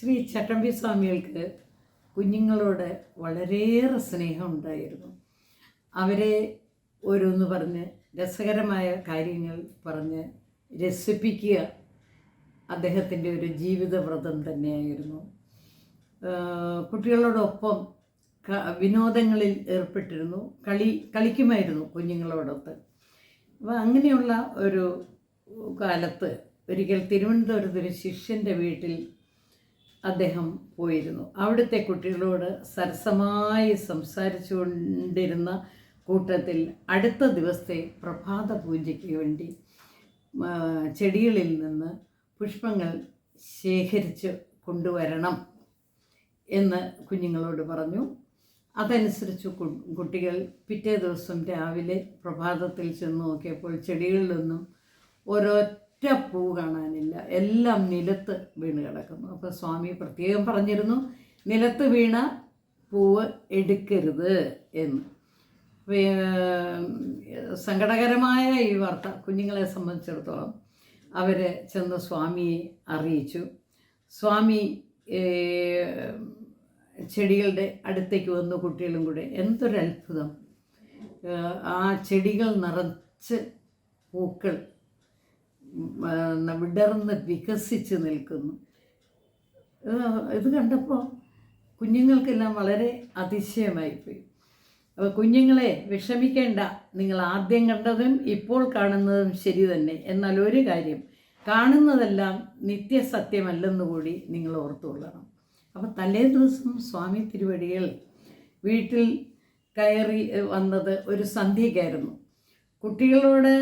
ശ്രീ ചട്ടമ്പി സ്വാമികൾക്ക് കുഞ്ഞുങ്ങളോട് വളരെയേറെ സ്നേഹമുണ്ടായിരുന്നു. അവരെ ഓരോന്ന് പറഞ്ഞ് രസകരമായ കാര്യങ്ങൾ പറഞ്ഞ് രസിപ്പിക്കുക അദ്ദേഹത്തിന്റെ ഒരു ജീവിതവ്രതം തന്നെയായിരുന്നു. കുട്ടികളോടൊപ്പം വിനോദങ്ങളിൽ ഏർപ്പെട്ടിരുന്നു. കളി കളിക്കുമായിരുന്നു കുഞ്ഞുങ്ങളോടൊത്ത്. അപ്പോൾ അങ്ങനെയുള്ള ഒരു കാലത്ത് ഒരിക്കൽ തിരുവനന്തപുരത്തൊരു ശിഷ്യന്റെ വീട്ടിൽ അദ്ദേഹം പോയിരുന്നു. അവിടുത്തെ കുട്ടികളോട് സരസമായി സംസാരിച്ചു കൊണ്ടിരുന്ന കൂട്ടത്തിൽ അടുത്ത ദിവസത്തെ പ്രഭാത പൂജയ്ക്ക് വേണ്ടി ചെടികളിൽ നിന്ന് പുഷ്പങ്ങൾ ശേഖരിച്ച് കൊണ്ടുവരണം എന്ന് കുഞ്ഞുങ്ങളോട് പറഞ്ഞു. അതനുസരിച്ച് കുട്ടികൾ പിറ്റേ ദിവസം രാവിലെ പ്രഭാതത്തിൽ ചെന്ന് നോക്കിയപ്പോൾ ചെടികളിലൊന്നും ഒരൊറ്റ പൂ കാണാനില്ല. എല്ലാം നിലത്ത് വീണ് കിടക്കുന്നു. അപ്പോൾ സ്വാമി പ്രത്യേകം പറഞ്ഞിരുന്നു നിലത്ത് വീണ പൂവ് എടുക്കരുത് എന്ന്. സങ്കടകരമായ ഈ വാർത്ത കുഞ്ഞുങ്ങളെ സംബന്ധിച്ചിടത്തോളം അവർ ചെന്ന് സ്വാമിയെ അറിയിച്ചു. സ്വാമി ചെടികളുടെ അടുത്തേക്ക് വന്നു കുട്ടികളും കൂടെ. എന്തൊരത്ഭുതം. ആ ചെടികൾ നിറച്ച് പൂക്കൾ വിടർന്ന് വികസിച്ച് നിൽക്കുന്നു. ഇത് കണ്ടപ്പോൾ കുഞ്ഞുങ്ങൾക്കെല്ലാം വളരെ അതിശയമായിപ്പോയി. അപ്പോൾ കുഞ്ഞുങ്ങളെ വിഷമിക്കേണ്ട നിങ്ങൾ ആദ്യം കണ്ടതും ഇപ്പോൾ കാണുന്നതും ശരി തന്നെ. എന്നാൽ ഒരു കാര്യം കാണുന്നതെല്ലാം നിത്യസത്യമല്ലെന്ന് കൂടി നിങ്ങൾ ഓർത്തുകൊള്ളണം. അപ്പോൾ തലേ ദിവസം സ്വാമി തിരുവടികൾ വീട്ടിൽ കയറി വന്നത് ഒരു സന്ധ്യയ്ക്കായിരുന്നു. കുട്ടികളോട്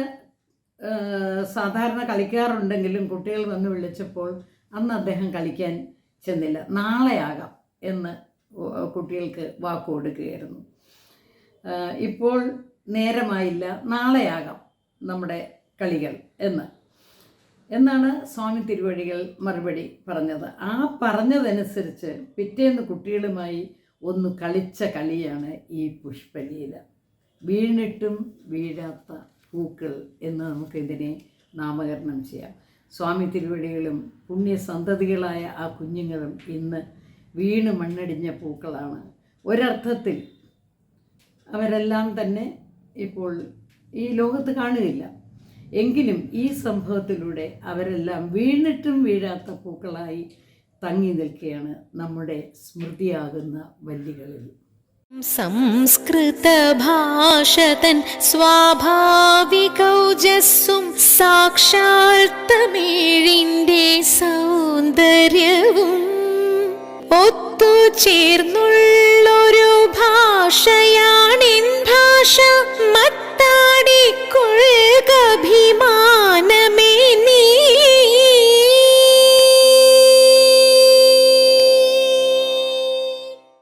സാധാരണ കളിക്കാറുണ്ടെങ്കിലും കുട്ടികൾ വന്ന് വിളിച്ചപ്പോൾ അന്ന് അദ്ദേഹം കളിക്കാൻ ചെന്നില്ല. നാളെയാകാം എന്ന് കുട്ടികൾക്ക് വാക്ക് കൊടുക്കുകയായിരുന്നു. ഇപ്പോൾ നേരമായില്ല. നാളെയാകാം നമ്മുടെ കളികൾ എന്ന്. എന്നാണ് സ്വാമി തിരുവഴികൾ മറുപടി പറഞ്ഞത്. ആ പറഞ്ഞതനുസരിച്ച് പിറ്റേന്ന് കുട്ടികളുമായി ഒന്ന് കളിച്ച കളിയാണ് ഈ പുഷ്പലീല. വീണിട്ടും വീഴാത്ത പൂക്കൾ എന്ന് നമുക്കിതിനെ നാമകരണം ചെയ്യാം. സ്വാമി തിരുവടികളും പുണ്യസന്തതികളായ ആ കുഞ്ഞുങ്ങളും ഇന്ന് വീണ് മണ്ണടിഞ്ഞ പൂക്കളാണ്. ഒരർത്ഥത്തിൽ അവരെല്ലാം തന്നെ ഇപ്പോൾ ഈ ലോകത്ത് കാണുകയില്ല. എങ്കിലും ഈ സംഭവത്തിലൂടെ അവരെല്ലാം വീണിട്ടും വീഴാത്ത പൂക്കളായി തങ്ങി നിൽക്കുകയാണ് നമ്മുടെ സ്മൃതിയാകുന്ന വല്ലികളിൽ. സംസ്കൃതഭാഷതൻ സ്വാഭാവികൗജസ്സും സാക്ഷാൽ സൗന്ദര്യവും ഒത്തുചേർന്നുള്ളൊരു ഭാഷയാണിൻ ഭാഷ